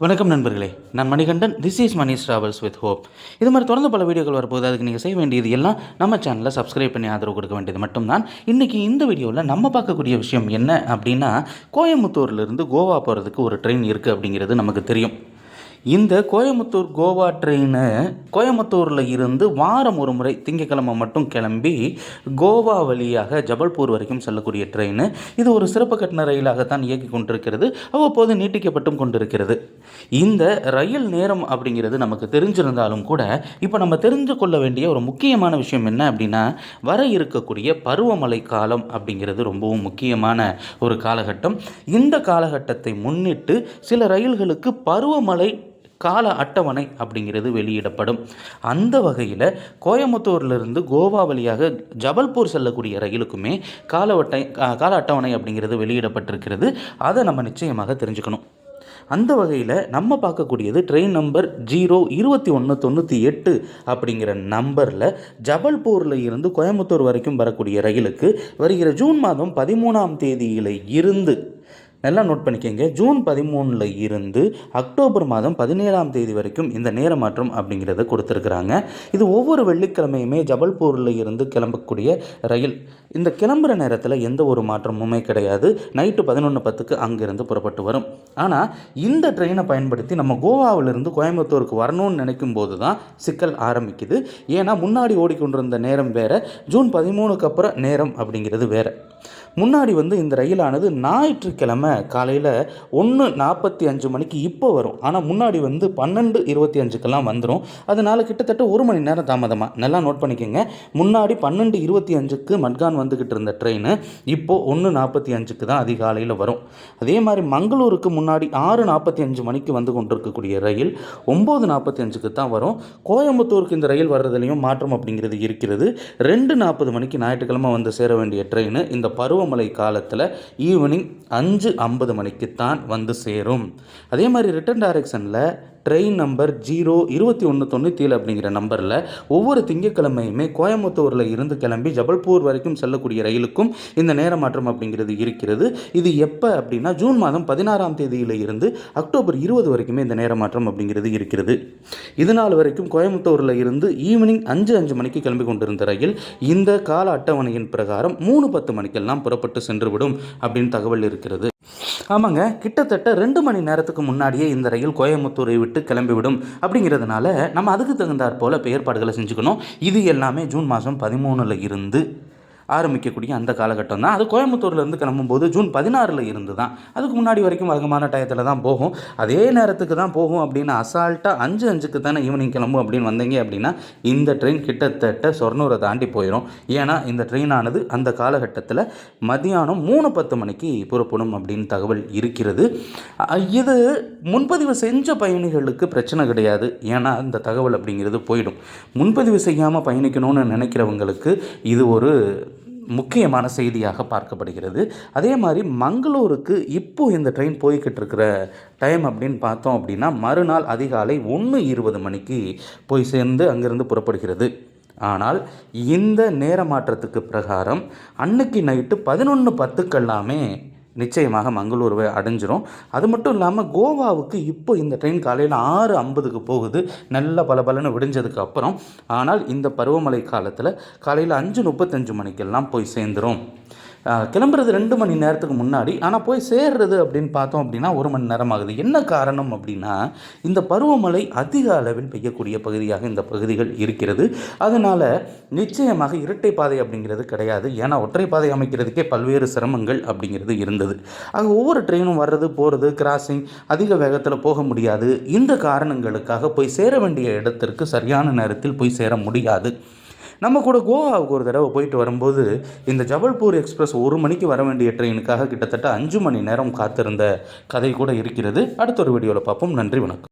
வணக்கம் நண்பர்களே. நான் Manikandan. This is Mani travels with hope இது மாதிரி தொடர்ந்து பல வீடியோக்கள் வரப்போது அதுக்கு நீங்கள் செய்ய வேண்டியது எல்லாம் நம்ம சேனலை சப்ஸ்கிரைப் பண்ணி ஆதரவு கொடுக்க வேண்டியது மட்டும்தான். இன்றைக்கி இந்த வீடியோவில் நம்ம பார்க்கக்கூடிய விஷயம் என்ன அப்படின்னா கோயம்புத்தூர்லேருந்து கோவா போகிறதுக்கு ஒரு ட்ரெயின் இருக்குது அப்படிங்கிறது நமக்கு தெரியும். இந்த கோயம்புத்தூர் கோவா ட்ரெயினு கோயம்புத்தூரில் இருந்து வாரம் ஒரு முறை திங்கக்கிழமை மட்டும் கிளம்பி கோவா வழியாக ஜபல்பூர் வரைக்கும் செல்லக்கூடிய ட்ரெயின். இது ஒரு சிறப்பு கட்டண ரயிலாகத்தான் இயக்கி கொண்டிருக்கிறது. அவ்வப்போது நீட்டிக்கப்பட்டும் கொண்டிருக்கிறது. இந்த ரயில் நேரம் அப்படிங்கிறது நமக்கு தெரிஞ்சிருந்தாலும் கூட இப்போ நம்ம தெரிஞ்சு கொள்ள வேண்டிய ஒரு முக்கியமான விஷயம் என்ன அப்படின்னா வர இருக்கக்கூடிய பருவமழை காலம் அப்படிங்கிறது ரொம்பவும் முக்கியமான ஒரு காலகட்டம். இந்த காலகட்டத்தை முன்னிட்டு சில ரயில்களுக்கு பருவமழை கால அட்டவணை அப்படிங்கிறது வெளியிடப்படும். அந்த வகையில் கோயம்புத்தூர்லேருந்து கோவா வழியாக ஜபல்பூர் செல்லக்கூடிய ரயிலுக்குமே காலவட்டை கால அட்டவணை அப்படிங்கிறது வெளியிடப்பட்டிருக்கிறது. அதை நம்ம நிச்சயமாக தெரிஞ்சுக்கணும். அந்த வகையில் நம்ம பார்க்கக்கூடியது ட்ரெயின் நம்பர் ஜீரோ இருபத்தி ஒன்று தொண்ணூற்றி எட்டு அப்படிங்கிற நம்பரில் ஜபல்பூரில் இருந்து கோயம்புத்தூர் வரைக்கும் வரக்கூடிய ரயிலுக்கு வருகிற ஜூன் மாதம் பதிமூணாம் தேதியில் இருந்து நல்லா நோட் பண்ணிக்கோங்க. ஜூன் பதிமூணில் இருந்து அக்டோபர் மாதம் பதினேழாம் தேதி வரைக்கும் இந்த நேர மாற்றம் அப்படிங்கிறத கொடுத்துருக்குறாங்க. இது ஒவ்வொரு வெள்ளிக்கிழமையுமே ஜபல்பூரில் இருந்து கிளம்பக்கூடிய ரயில். இந்த கிளம்புற நேரத்தில் எந்த ஒரு மாற்றமுமே கிடையாது. நைட்டு பதினொன்று பத்துக்கு அங்கேருந்து புறப்பட்டு வரும். ஆனால் இந்த ட்ரெயினை பயன்படுத்தி நம்ம கோவாவிலிருந்து கோயம்புத்தூருக்கு வரணும்னு நினைக்கும் போது தான் சிக்கல் ஆரம்பிக்குது. ஏன்னா முன்னாடி ஓடிக்கொண்டிருந்த நேரம் வேறு. ஜூன் பதிமூணுக்கு அப்புறம் நேரம் அப்படிங்கிறது வேறு. முன்னாடி வந்து இந்த ரயிலானது ஞாயிற்றுக்கிழமை காலையில் ஒன்று நாற்பத்தி அஞ்சு மணிக்கு இப்போ வரும். ஆனால் முன்னாடி வந்து பன்னெண்டு இருபத்தி அஞ்சுக்கெல்லாம் வந்துடும் அதனால் கிட்டத்தட்ட ஒரு மணி நேரம் தாமதமாக நல்லா நோட் பண்ணிக்கோங்க. முன்னாடி பன்னெண்டு இருபத்தி அஞ்சுக்கு மட்கான் வந்துக்கிட்டு இருந்த ட்ரெயின் இப்போது ஒன்று நாற்பத்தி அஞ்சுக்கு தான் அதிகாலையில் வரும். அதே மாதிரி மங்களூருக்கு முன்னாடி ஆறு நாற்பத்தி அஞ்சு மணிக்கு வந்து கொண்டிருக்கக்கூடிய ரயில் ஒம்பது நாற்பத்தி அஞ்சுக்கு தான் வரும். கோயம்புத்தூருக்கு இந்த ரயில் வர்றதுலையும் மாற்றம் அப்படிங்கிறது இருக்கிறது. ரெண்டு நாற்பது மணிக்கு ஞாயிற்றுக்கிழமை வந்து சேர வேண்டிய ட்ரெயின் இந்த பருவமழை காலத்தில் ஈவினிங் அஞ்சு ஐம்பது மணிக்கு தான் வந்து சேரும். அதே மாதிரி ரிட்டன் டைரக்ஷனில் ட்ரெயின் நம்பர் ஜீரோ இருபத்தி ஒன்று தொண்ணூற்றி அப்படிங்கிற நம்பரில் ஒவ்வொரு திங்கட்கிழமையுமே கோயம்புத்தூரில் இருந்து கிளம்பி ஜபல்பூர் வரைக்கும் செல்லக்கூடிய ரயிலுக்கும் இந்த நேர மாற்றம் அப்படிங்கிறது இருக்கிறது. இது எப்போ அப்படின்னா ஜூன் மாதம் பதினாறாம் தேதியில் இருந்து அக்டோபர் இருபது வரைக்குமே இந்த நேர மாற்றம் அப்படிங்கிறது இருக்கிறது. இது நாள் வரைக்கும் கோயம்புத்தூரில் இருந்து ஈவினிங் அஞ்சு அஞ்சு மணிக்கு கிளம்பி கொண்டிருந்த ரயில் இந்த கால அட்டவணையின் பிரகாரம் மூணு பத்து மணிக்கெல்லாம் புறப்பட்டு சென்றுவிடும் அப்படின்னு தகவல் இருக்கிறது. ஆமாங்க கிட்டத்தட்ட ரெண்டு மணி நேரத்துக்கு முன்னாடியே இந்த ரயில் கோயம்புத்தூரை விட்டு கிளம்பிவிடும் அப்படிங்கிறதுனால நம்ம அதுக்கு தகுந்தாற் போல் இப்போ ஏற்பாடுகளை செஞ்சுக்கணும். இது எல்லாமே ஜூன் மாதம் பதிமூணில் இருந்து ஆரம்பிக்கக்கூடிய அந்த காலகட்டம் தான் அது கோயம்புத்தூர்லேருந்து கிளம்பும்போது ஜூன் பதினாறில் இருந்து தான் அதுக்கு முன்னாடி வரைக்கும் வழக்கமான டயத்தில் தான் போகும். அதே நேரத்துக்கு தான் போகும் அப்படின்னு அசால்ட்டாக அஞ்சு அஞ்சுக்கு தானே ஈவினிங் கிளம்பும் அப்படின்னு வந்தீங்க அப்படின்னா இந்த ட்ரெயின் கிட்டத்தட்ட சொர்ணூரை தாண்டி போயிடும் ஏன்னா இந்த ட்ரெயினானது அந்த காலகட்டத்தில் மதியானம் மூணு பத்து மணிக்கு புறப்படும் அப்படின்னு தகவல் இருக்கிறது. இது முன்பதிவு செஞ்ச பயணிகளுக்கு பிரச்சனை கிடையாது. ஏன்னா இந்த தகவல் அப்படிங்கிறது போயிடும். முன்பதிவு செய்யாமல் பயணிக்கணும்னு நினைக்கிறவங்களுக்கு இது ஒரு முக்கியமான செய்தியாக பார்க்கப்படுகிறது. அதே மாதிரி மங்களூருக்கு இப்போது இந்த ட்ரெயின் போய்கிட்டு இருக்கிற டைம் அப்படின்னு பார்த்தோம் அப்படின்னா மறுநாள் அதிகாலை ஒன்று இருபது மணிக்கு போய் சேர்ந்து அங்கேருந்து புறப்படுகிறது. ஆனால் இந்த நேர மாற்றத்துக்கு பிரகாரம் அன்னைக்கு நைட்டு பதினொன்று பத்துக்கெல்லாமே நிச்சயமாக மங்களூருவை அடைஞ்சிரும். அது மட்டும் இல்லாமல் கோவாவுக்கு இப்போ இந்த ட்ரெயின் காலையில் ஆறு ஐம்பதுக்கு போகுது. நல்ல பல பலன்னு விடிஞ்சதுக்கு அப்புறம். ஆனால் இந்த பருவமழை காலத்தில் காலையில் அஞ்சு முப்பத்தஞ்சு மணிக்கெல்லாம் போய் சேர்ந்துடும் கிளம்புறது ரெண்டு மணி நேரத்துக்கு முன்னாடி ஆனால் போய் சேர்றது அப்படின்னு பார்த்தோம் அப்படின்னா ஒரு மணி நேரம் ஆகுது என்ன காரணம் அப்படின்னா இந்த பருவமழை அதிக அளவில் பெய்யக்கூடிய பகுதியாக இந்த பகுதிகள் இருக்கிறது. அதனால் நிச்சயமாக இரட்டை பாதை அப்படிங்கிறது கிடையாது. ஏன்னா ஒற்றை பாதை அமைக்கிறதுக்கே பல்வேறு சிரமங்கள் அப்படிங்கிறது இருந்தது. ஆக ஒவ்வொரு ட்ரெயினும் வர்றது போகிறது கிராசிங் அதிக வேகத்தில் போக முடியாது. இந்த காரணங்களுக்காக போய் சேர வேண்டிய இடத்திற்கு சரியான நேரத்தில் போய் சேர முடியாது. நம்ம கூட கோவாவுக்கு ஒரு தடவை போயிட்டு வரும்போது இந்த ஜபல்பூர் எக்ஸ்பிரஸ் ஒரு மணிக்கு வர வேண்டிய ட்ரெயினுக்காக கிட்டத்தட்ட அஞ்சு மணி நேரம் காத்திருந்த கதை கூட இருக்கிறது. அடுத்த ஒரு வீடியோவில் பார்ப்போம். நன்றி வணக்கம்.